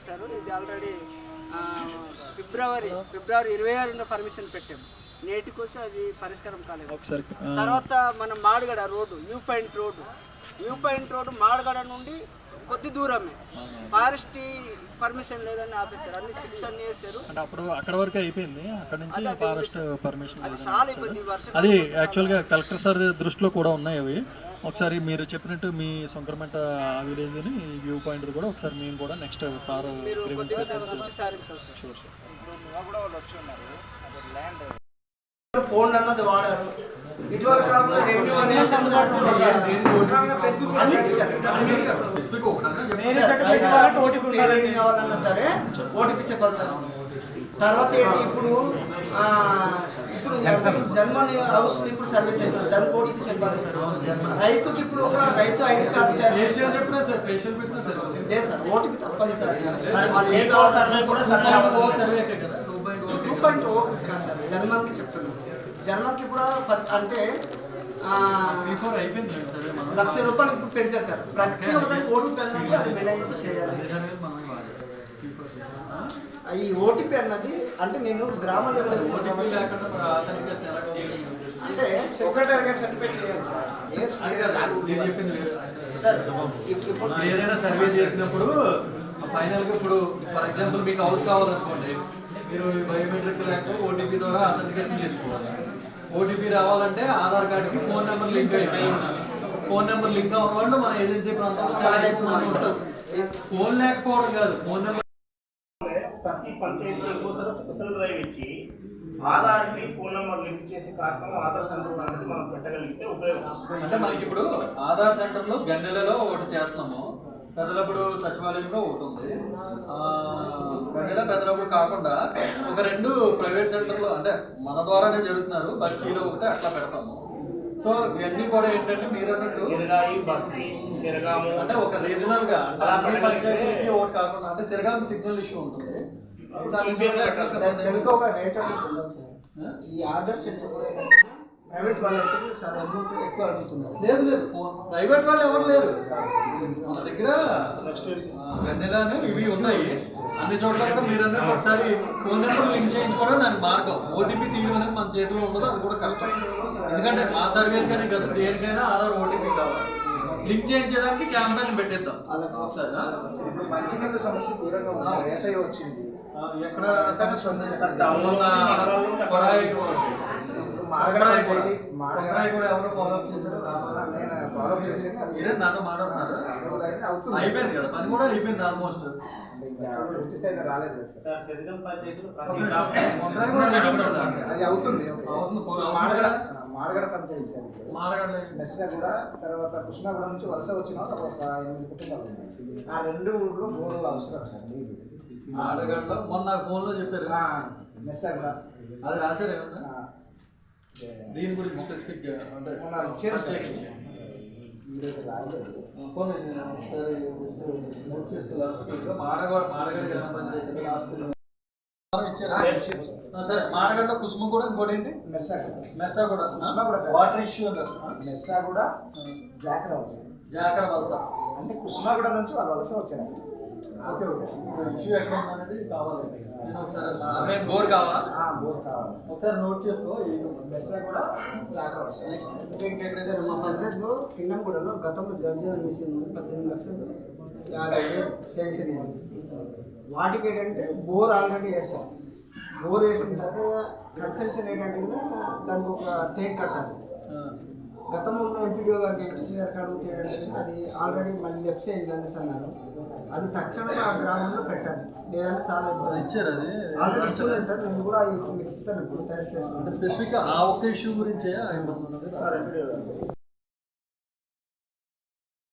తీసుకొస్తారు ఇది ఆల్రెడీ ఫిబ్రవరి ఫిబ్రవరి ఇరవై ఆరున పర్మిషన్ పెట్టాము. నేటి కోసం అది పరిష్కారం కాలేదు. తర్వాత మనం Madugada road U point road. U point road Madugada నుండి కొద్ది దూరమే. ఫారెస్ట్ పర్మిషన్ లేదని ఆపేస్తారు అన్ని సిప్స్ అన్ని వేసారు అప్పుడు అక్కడ వరకు అయిపోయింది. అక్కడ నుంచి ఫారెస్ట్ పర్మిషన్ అది చాలా ఇబ్బంది. అది యాక్చువల్గా కలెక్టర్ సార్ దృష్టిలో కూడా ఉన్నాయి అవి. ఒకసారి మీరు చెప్పినట్టు మీ సొంకరమంట ఆ విలేజ్ని వ్యూ పాయింట్ కూడా ఒకసారి మేము కూడా నెక్స్ట్ సార్ ఫోన్ అన్నది వాడారు. ఇటీవల కాలంలో రెవెన్యూ అనేది అందుబాటులో ఉంది. కావాలన్నా సరే ఓటీపీ చెప్పాలి సార్. తర్వాత ఏంటి ఇప్పుడు? జన్మని హౌస్ ఇప్పుడు సర్వీస్ చేస్తున్నారు. దానికి ఓటీపీ చెప్పాలి రైతుకి ఇప్పుడు ఒక రైతు ఐడి కార్డు లేదు సార్ ఓటీపీ తప్పని సార్ టూ పాయింట్ ఓ కాదు. సార్ జన్మకి చెప్తున్నాను. జన్మకి కూడా అంటే లక్ష రూపాయలు ఇప్పుడు పెంచారు సార్. ప్రతి ఒక్కరికి ఓటీపీ అన్నది అది చేయాలి. ఈ ఓటీపీ అన్నది అంటే నేను గ్రామ అంటే చేయాలి సార్. ఇప్పుడు ఏదైనా సర్వే చేసినప్పుడు ఫైనల్గా ఇప్పుడు ఫర్ ఎగ్జాంపుల్ మీకు హౌస్ కావాలనుకోండి మీరు బయోమెట్రిక్ లేక ఓటీపీ ద్వారా అథెంటికేషన్ చేసుకోవాలి. ఓటీపీ రావాలంటే ఆధార్ కార్డుకి ఫోన్ నెంబర్ లింక్ అయి ఉండాలి. ఫోన్ నెంబర్ లింక్ అవ్వడం మన ఏజెన్సీ ప్రాంతంలో చాలా ఎక్కువ ఉంటారు ఫోన్ లేకపోవడం కాదు ఫోన్ నెంబర్ స్పెషల్ డ్రైవ్ ఇచ్చి ఆధార్కి ఫోన్ నెంబర్ లింక్ చేసే కార్యక్రమం ఆధార్ సెంటర్ అనేది మనం పెట్టగలిగితే ఉపయోగం. వస్తుంది అంటే మనకి ఇప్పుడు ఆధార్ సెంటర్లో గన్నెలలో ఒకటి చేస్తాము. పెద్దలప్పుడు సచివాలయంలో ఒకటి ఉంది. గన్నెల పెద్దలప్పుడు కాకుండా ఒక రెండు ప్రైవేట్ సెంటర్లు అంటే మన ద్వారానే జరుగుతున్నారు. బస్తీలో ఒకటి అట్లా పెడతాము. సో ఇవన్నీ కూడా ఏంటంటే మీరు అన్నట్టు ఎరగాయి బస్తి సిరగాము. అంటే ఒక రీజనల్గా ఒకటి కాకుండా అంటే సిరగాం సిగ్నల్ ఇష్యూ ఉంటుంది. దానికి ఒక రేట్ అనేది సార్ ఈ సెంటర్ ప్రైవేట్ వాళ్ళకి సార్ అమౌంట్ ఎక్కువ అడుగుతున్నారు లేదు లేదు. ప్రైవేట్ వాళ్ళు ఎవరు లేరు. మన దగ్గర ఆ, గన్నెలానే ఇవి ఉన్నాయి. అన్ని చోట్ల కూడా మీరు అన్నట్టు ఒకసారి ఫోన్ నెంబర్ లింక్ చేయించుకోవడం దానికి మార్గం. ఓటీపీ తీయడం అనేది మన చేతిలో ఉండదు అది కూడా కష్టం ఎందుకంటే మా సర్వేకనే కదా దేనికైనా ఆధార్ ఓటీపీ కావాలి. లింక్ చేయించడానికి కెమెరాని పెట్టేద్దాం. ఒకసారి? ఇప్పుడు మంచినీళ్ళ సమస్య ఉంది. సార్. వేసవి వచ్చింది. ఎక్కడ కూడా ఎవరో చేశారు? నేను నాతో మాట్లాడుతున్నారు. అయిపోయింది కదా. పని కూడా అయిపోయింది ఆల్మోస్ట్ రాలేదు. అది అవుతుంది అవుతుంది, పూర్వం. మాడగడ మాడగడ పంచాయతీ సార్. ఇది. మాడగండి మెస్న కూడా తర్వాత కృష్ణాగూడ నుంచి వలస వచ్చిన ఒక ఎనిమిది కుటుంబాలు. ఆ రెండు ఊర్లు బోర్లు అవసరం సార్ నీళ్ళు. మాడగండ్లో మొన్న ఫోన్లో చెప్పారు. కూడా అది రాశారు ఏమన్నా? దీని గురించి స్పెసిఫిక్గా అంటే ఇచ్చారు సార్. note చేసుకో గ్రామ పంచాయతీ లాస్ట్ ఇచ్చారా? ఆ, సరే మాడగడ్డ కుసుమ కూడా ఇంకోటి ఏంటి? మెస్స కూడా మెస్సా కూడా. కుసుమ కూడా. వాటర్ ఇష్యూ అన్నారు. మెస్స కూడా జాకర అవుతుంది జాకర వలస. అంటే కృష్ణాగూడ నుంచి వాళ్ళు వలస వచ్చారు. ఓకే ఇష్యూ ఎక్కడ ఉందనేది కావాలి నేను ఒకసారి మా- బోర్ బోర్ కావాలి. ఒకసారి నోట్ చేసుకో మెస్స కూడా అవుతుంది నెక్స్ట్ మా పంచాయతీలో గతంలో జలజీవన్ మిషన్ పద్దెనిమిది లక్షలు యాభై వేలు శాంక్షన్ అయింది వాటికి ఏంటంటే బోర్ ఆల్రెడీ వేస్తాం బోర్ వేసిన తర్వాత కన్సెషన్ ఏంటంటే దానికి ఒక టేక్ కట్టాలి. గతంలో ఉన్న ఎంపీడీఓ గారికి ఏంటంటే అది ఆల్రెడీ మళ్ళీ లెఫ్ట్ సైడ్ అన్నారు. అది తక్షణమే ఆ గ్రామంలో పెట్టాలి లేదంటే చాలా ఇచ్చారు అది? ఆల్రెడీ సార్ నేను కూడా మీకు ఇస్తాను ఇప్పుడు తయారు చేస్తాను అంటే స్పెసిఫిక్ ఆ ఒక్క ఇష్యూ గురించే